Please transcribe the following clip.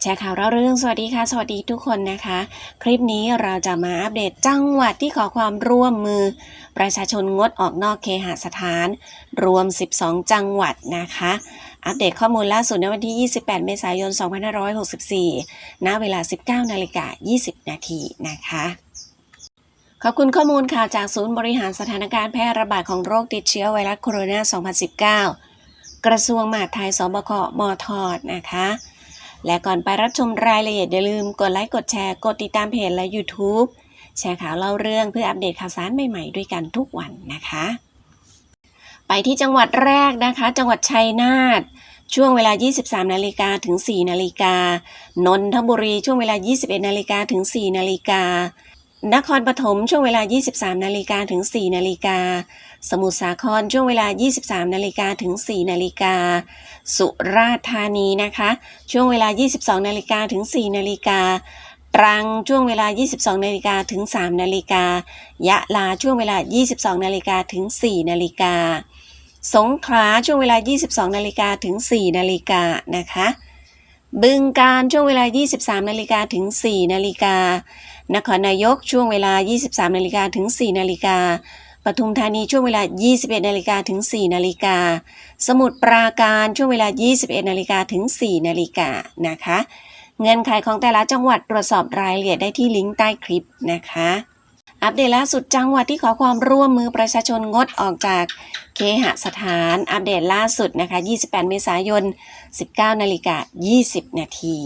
แชร์ข่าวเล่าเรื่องสวัสดีค่ะ สวัสดีทุกคนนะคะ คลิปนี้เราจะมาอัปเดตจังหวัดที่ขอความร่วมมือ ประชาชนงดออกนอกเคหสถาน รวม 12 จังหวัดนะคะ อัปเดตข้อมูลล่าสุดในวันที่ 28 เมษายน 2564 ณ เวลา 19 นาฬิกา 20 นาทีนะคะขอบคุณข้อมูลข่าวจากศูนย์บริหารสถานการณ์แพร่ระบาดของโรคติดเชื้อไวรัสโคโรนา 2019 กระทรวงมหาดไทย สบค มทนะคะ และก่อนไปรับชมรายละเอียดอย่าลืมกดไลค์กดแชร์กดติดตามเพจและ YouTube แชร์ข่าวเล่าเรื่องเพื่ออัปเดตข่าวสารใหม่ๆ ด้วยกันทุกวันนะคะ ไปที่จังหวัดแรกนะคะ จังหวัดชัยนาทช่วงเวลา 23 นาฬิกาถึง 4 นาฬิกา นนทบุรี ช่วงเวลา 21 นาฬิกาถึง 4 นาฬิกา นครปฐมช่วงเวลา 23 นาฬิกาถึง 4 นาฬิกา สมุทรสาครช่วงเวลา 23 นาฬิกาถึง 4 นาฬิกา สุราษฎร์ธานีนะคะ ช่วงเวลา 22 นาฬิกาถึง 4 นาฬิกา ตรังช่วงเวลา 22 นาฬิกาถึง 3 นาฬิกา ยะลาช่วงเวลา 22 นาฬิกาถึง 4 นาฬิกา สงขลาช่วงเวลา 22 นาฬิกาถึง 4 นาฬิกานะคะ บึงการช่วงเวลา 23 นาฬิกาถึง 4 นาฬิกานครนายกช่วงเวลา 23 นาฬิกาถึง 4 นาฬิกาปทุมธานีช่วงเวลา 21 นาฬิกาถึง 4 นาฬิกา สมุทรปราการช่วงเวลา 21 นาฬิกาถึง 4 นาฬิกานะคะ เงื่อนไขของแต่ละจังหวัดตรวจสอบรายละเอียดได้ที่ลิงก์ใต้คลิปนะคะ อัปเดตล่าสุดจังหวัดที่ขอความร่วมมือประชาชนงดออกจากเคหสถาน อัปเดตล่าสุดนะคะ 28 เมษายน 19 นาฬิกา 20 นาที